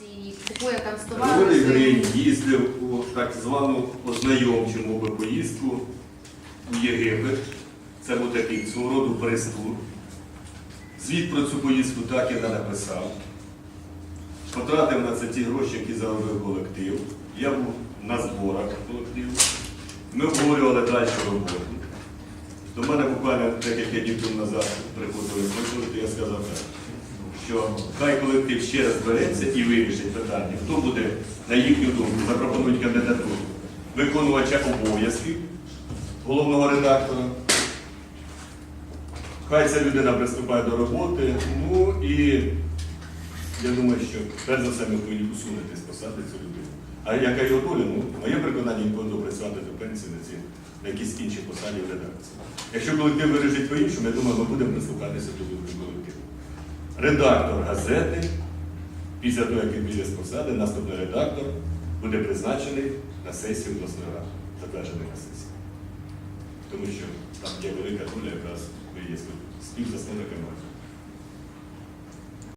і купує їздив у так звану ознайомчу мову поїздку у Єгипет. Це був такий свого роду прес-тур. Звіт про цю поїздку так і не написав. Потратив на це ті гроші, які заробив колектив. Я був на зборах колективу. Ми обговорювали далі роботу. До мене буквально декілька днів назад приходили я сказав так, що хай колектив ще раз збереться і вирішить питання, хто буде, на їхню думку, запропонують кандидатуру виконувача обов'язків головного редактора. Хай ця людина приступає до роботи. Ну і я думаю, що перш за все ми повинні усунути з посади цю людину. А яка його доля? Ну, моє переконання, він повинен працювати до пенсії на, ці, на якісь інші посаді в редакції. Якщо колектив вирішить по-іншому, я думаю, ми будемо прислухатися до колективу. Редактор газети, після того, як він піде з посади, наступний редактор буде призначений на сесію обласної ради, затверджений на сесії. Тому що там є велика доля, якраз ви є співзасновниками